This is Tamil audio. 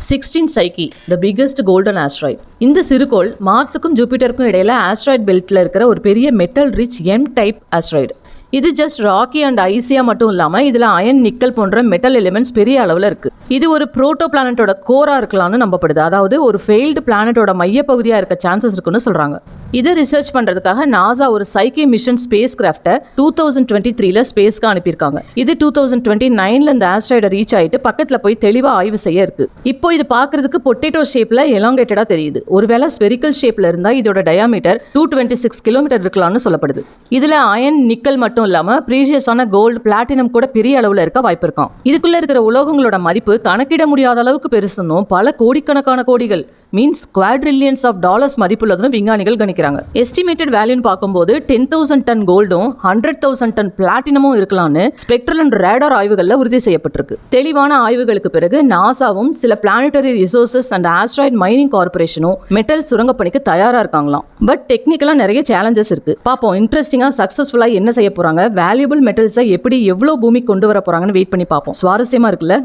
Sixteen Psyche the biggest golden asteroid இந்த சிறுகோள் மார்ஸுக்கும் ஜூபிட்டருக்கும் இடையில ஆஸ்ட்ராய்ட் பெல்ட்டில் இருக்கிற ஒரு பெரிய metal rich M type asteroid இது ஜஸ்ட் ராக்கி அண்ட் ஐசியா மட்டும் இல்லாமல் இதில் அயன் நிக்கல் போன்ற மெட்டல் எலிமெண்ட்ஸ் பெரிய அளவில் இருக்குது இது ஒரு புரோட்டோ பிளானட்டோட கோரா இருக்கலாம்னு நம்பப்படுது. அதாவது ஒரு ஃபெயில்டு பிளானட்டோட மையப்பகுதியாக இருக்க சான்சஸ் இருக்குன்னு சொல்கிறாங்க இதை ரிசர்ச் பண்ணுறதுக்காக நாசா ஒரு சைக்கி மிஷன் ஸ்பேஸ் கிராஃப்டை டூ தௌசண்ட் டுவெண்ட்டி த்ரீல ஸ்பேஸ்க்கு அனுப்பியிருக்காங்க. இது டூ தௌசண்ட் டுவெண்ட்டி நைனில் இந்த ஆஸ்ட்ராய்டை ரீச் ஆகிட்டு பக்கத்தில் போய் தெளிவாக ஆய்வு செய்ய இருக்கு. இப்போ இது பார்க்கறதுக்கு பொட்டேட்டோ ஷேப்பில் எலாங்கேட்டடாக தெரியுது. ஒருவேளை ஸ்பெரிக்கல் ஷேப்பில் இருந்தால் இதோட diameter two twenty six kilometre இருக்கலாம்னு சொல்லப்படுது. இதில் அயன் நிக்கல் மட்டும் இல்லாமல் ப்ரீஷியஸான கோல்டு பிளாட்டினம் கூட பெரிய அளவில் இருக்க வாய்ப்பு இருக்கும். இதுக்குள்ளே இருக்கிற உலோகங்களோட மதிப்பு கணக்கிட முடியாத அளவுக்கு பெருசுன்னும் பல கோடிக்கணக்கான கோடிகள் மீன்ஸ் குவாட்ரில்லியன்ஸ் ஆஃப் டாலர்ஸ் மதிப்புள்ளதுன்னு விஞ்ஞானிகள் கணிக்கிறாங்க. எஸ்டிமேட்டட் வேல்யூன்னு பார்க்கும்போது டென் தௌசண்ட் டன் கோல்டும் ஹண்ட்ரட் தௌசண்ட் டன் பிளாட்டினமும் இருக்கலாம்னு ஸ்பெக்ட்ரல் அண்ட் ரேடார் ஆய்வுகளில் உறுதி செய்யப்பட்டிருக்கு. தெளிவான ஆய்வுகளுக்கு பிறகு நாசாவும் சில planetary resources and asteroid mining கார்பரேஷனும் metal சுரங்கப்பணிக்கு தயாராக இருக்காங்களாம். பட் டெக்னிக்கலாக நிறைய சேலஞ்சஸ் இருக்கு. பார்ப்போம் இன்ட்ரெஸ்டிங்காக சக்ஸஸ்ஃபுல்லாக என்ன செய்ய போகிறாங்க வேல்யூபிள் மெட்டல்ஸை எப்படி எவ்வளோ பூமி கொண்டு வர போகிறாங்கன்னு வெயிட் பண்ணி பார்ப்போம். சுவாரஸ்யமா இருக்குல்ல?